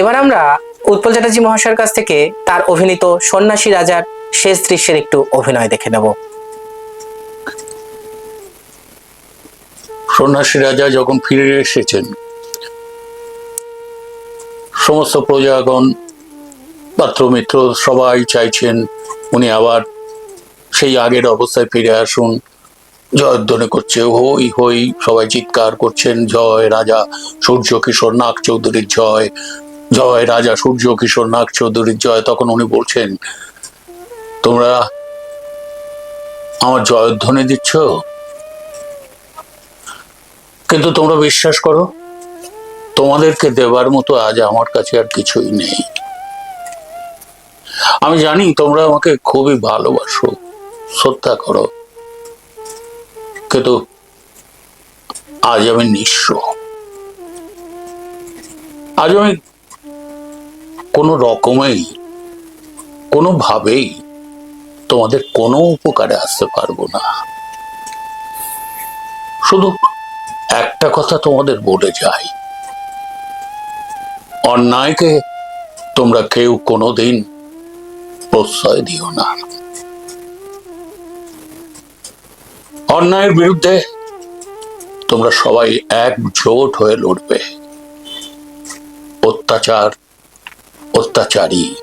এবার আমরা উৎপল চ্যাটার্জি মহাশয়ের কাছ থেকে তার অভিনীত সন্ন্যাসী রাজার শেষ দৃশ্যের একটু অভিনয় দেখে নেব। সন্ন্যাসী রাজা যখন ফিরে এসেছেন, সমস্ত প্রজাগণ পাত্রমিত্র সবাই চাইছেন উনি আবার সেই আগের অবস্থায় ফিরে আসুন। জয়ধ্বনি করছে, হই হই সবাই চিৎকার করছেন, জয় রাজা সূর্য কিশোর নাগ চৌধুরীর জয় জয় রাজা সূর্য কিশোর নাগ চৌধুরীর জয় তখন উনি বলছেন, তোমরা আমার জয়ধ্বনি দিচ্ছ? কিন্তু তোমরা বিশ্বাস করো, তোমাদেরকে দেবার মতো আজ আমার কাছে আর কিছুই নেই। আমি জানি তোমরা আমাকে খুবই ভালোবাসো, শ্রদ্ধা করো কিন্তু আজ আমি নিঃস্ব। আজ আমি কোনো রকমেই, কোনোভাবেই তোমাদের কোনো উপকারে আসতে পারব না। শুধু একটা কথা তোমাদের বলে যাই। অন্যায়কে তোমরা কেউ কোনোদিন প্রশ্রয় দিও না। অন্যায়ের বিরুদ্ধে তোমরা সবাই একজোট হয়ে লড়বে। অত্যাচার, অত্যাচারী,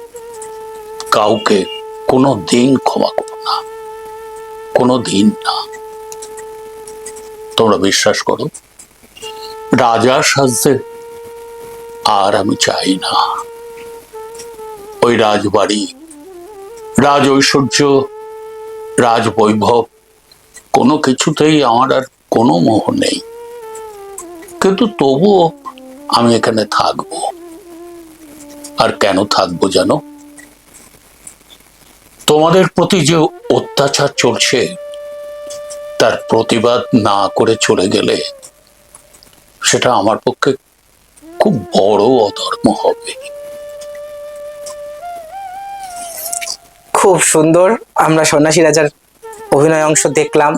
কাউকে কোনো দিন ক্ষমা করো না, কোনো দিন না। তোমরা বিশ্বাস করো রাজা সাজতে আর আমি চাই না। ওই রাজবাড়ি রাজ ঐশ্বর্য রাজ বৈভব কোনো কিছুতেই আমার আর কোনো মোহ নেই। কিন্তু তবুও আমি এখানে থাকব। আর কেন থাকব জানো? তোমাদের প্রতি যে অত্যাচার চলছে, তার প্রতিবাদ না করে চলে গেলে সেটা আমার পক্ষে খুব বড় অধর্ম হবে। খুব সুন্দর। আমরা সন্ন্যাসী রাজার অভিনয় অংশ দেখলাম।